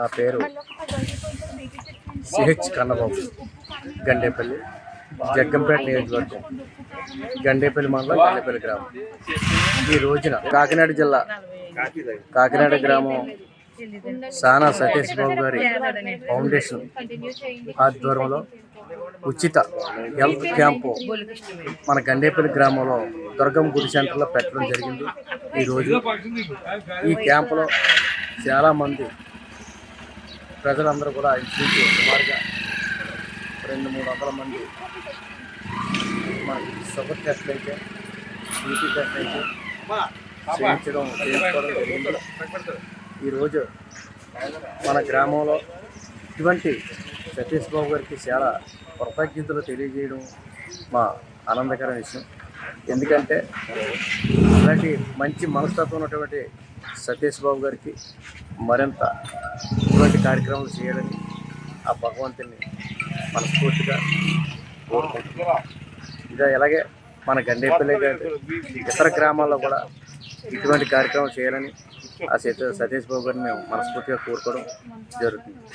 నా పేరు సిహెచ్ కన్నబాబు గండేపల్లి జగ్గంపేట నియోజకవర్గం గండేపల్లి మండలం గండేపల్లి గ్రామం. ఈ రోజున కాకినాడ జిల్లా కాకినాడ గ్రామం సానా సతీష్ బాబు గారి ఫౌండేషన్ ఆధ్వర్యంలో ఉచిత హెల్త్ క్యాంపు మన గండేపల్లి గ్రామంలో దుర్గం గుడి సెంటర్లో పెట్టడం జరిగింది. ఈరోజు ఈ క్యాంపులో చాలామంది ప్రజలందరూ కూడా ఇంచుమించు సుమారుగా రెండు మూడు వందల మంది మనకి షుగర్ టెస్ట్ అయితే బీపీ టెస్ట్ అయితే చేయించడం చేయించుకోవడం జరిగింది. ఈరోజు మన గ్రామంలో ఇటువంటి సతీష్ బాబు గారికి చాలా కృతజ్ఞతలు తెలియజేయడం మా ఆనందకర విషయం. ఎందుకంటే ఇలాంటి మంచి మనస్తత్వం ఉన్నటువంటి సతీష్ బాబు గారికి మరింత ఇటువంటి కార్యక్రమాలు చేయాలని ఆ భగవంతుని మనస్ఫూర్తిగా కోరుకుంటున్నాం ఇంకా ఇలాగే మన గండేపల్లి గారి ఇతర గ్రామాల్లో కూడా ఇటువంటి కార్యక్రమం చేయాలని ఆ సతీష్ బాబు గారిని మేము మనస్ఫూర్తిగా కోరుకోవడం జరుగుతుంది.